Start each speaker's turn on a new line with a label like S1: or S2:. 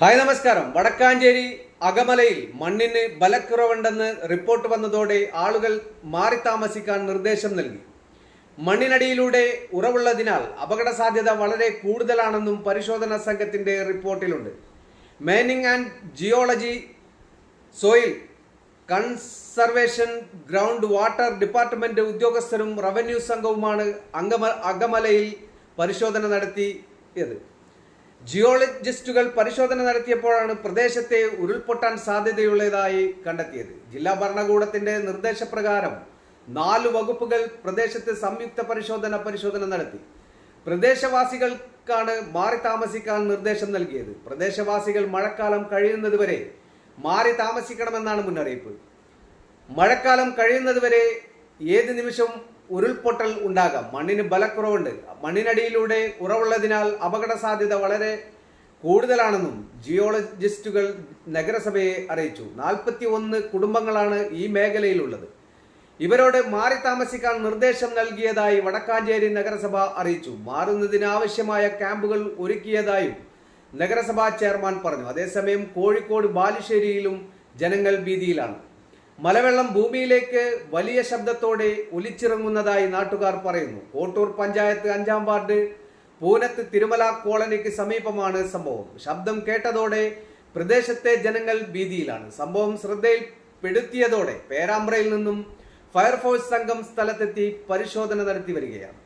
S1: Hi നമസ്കാരം. വടക്കാഞ്ചേരി അകമലയിൽ മണ്ണിന് ബലക്കുറവുണ്ടെന്ന് report വന്നതോടെ ആളുകൾ മാറി താമസിക്കാൻ നിർദ്ദേശം നൽകി. മണ്ണിനടിയിലൂടെ ഉറവുള്ളതിനാൽ അപകട സാധ്യത വളരെ കൂടുതലാണെന്നും പരിശോധനാ സംഘത്തിന്റെ റിപ്പോർട്ടിലുണ്ട്. Mining and geology soil conservation ground water department ഉദ്യോഗസ്ഥരും റവന്യൂ സംഘവുമാണ് അകമലയിൽ പരിശോധന നടത്തിയത്. ജിയോളജിസ്റ്റുകൾ പരിശോധന നടത്തിയപ്പോഴാണ് പ്രദേശത്തെ ഉരുൾപൊട്ടാൻ സാധ്യതയുള്ളതായി കണ്ടെത്തിയത്. ജില്ലാ ഭരണകൂടത്തിന്റെ നിർദ്ദേശപ്രകാരം നാല് വകുപ്പുകൾ പ്രദേശത്ത് സംയുക്ത പരിശോധന പരിശോധന നടത്തി. പ്രദേശവാസികൾക്കാണ് മാറി താമസിക്കാൻ നിർദ്ദേശം നൽകിയത്. പ്രദേശവാസികൾ മഴക്കാലം കഴിയുന്നതുവരെ മാറി താമസിക്കണമെന്നാണ് മുന്നറിയിപ്പ്. മഴക്കാലം കഴിയുന്നതുവരെ ഏത് നിമിഷവും ഉരുൾപൊട്ടൽ ഉണ്ടാകാം. മണ്ണിന് ബലക്കുറവുണ്ട്. മണ്ണിനടിയിലൂടെ ഉറവുള്ളതിനാൽ അപകട സാധ്യത വളരെ കൂടുതലാണെന്നും ജിയോളജിസ്റ്റുകൾ നഗരസഭയെ അറിയിച്ചു. നാൽപ്പത്തി ഒന്ന് കുടുംബങ്ങളാണ് ഈ മേഖലയിലുള്ളത്. ഇവരോട് മാറി താമസിക്കാൻ നിർദ്ദേശം നൽകിയതായി വടക്കാഞ്ചേരി നഗരസഭ അറിയിച്ചു. മാറുന്നതിനാവശ്യമായ ക്യാമ്പുകൾ ഒരുക്കിയതായും നഗരസഭാ ചെയർമാൻ പറഞ്ഞു. അതേസമയം കോഴിക്കോട് ബാലുശ്ശേരിയിലും ജനങ്ങൾ ഭീതിയിലാണ്. മലവെള്ളം ഭൂമിയിലേക്ക് വലിയ ശബ്ദത്തോടെ ഒലിച്ചിറങ്ങുന്നതായി നാട്ടുകാർ പറയുന്നു. കോട്ടൂർ പഞ്ചായത്ത് അഞ്ചാം വാർഡ് പൂനത്ത് തിരുമല കോളനിക്ക് സമീപമാണ് സംഭവം. ശബ്ദം കേട്ടതോടെ പ്രദേശത്തെ ജനങ്ങൾ ഭീതിയിലാണ്. സംഭവം ശ്രദ്ധയിൽപ്പെടുത്തിയതോടെ പേരാമ്പ്രയിൽ നിന്നും ഫയർഫോഴ്സ് സംഘം സ്ഥലത്തെത്തി പരിശോധന നടത്തി വരികയാണ്.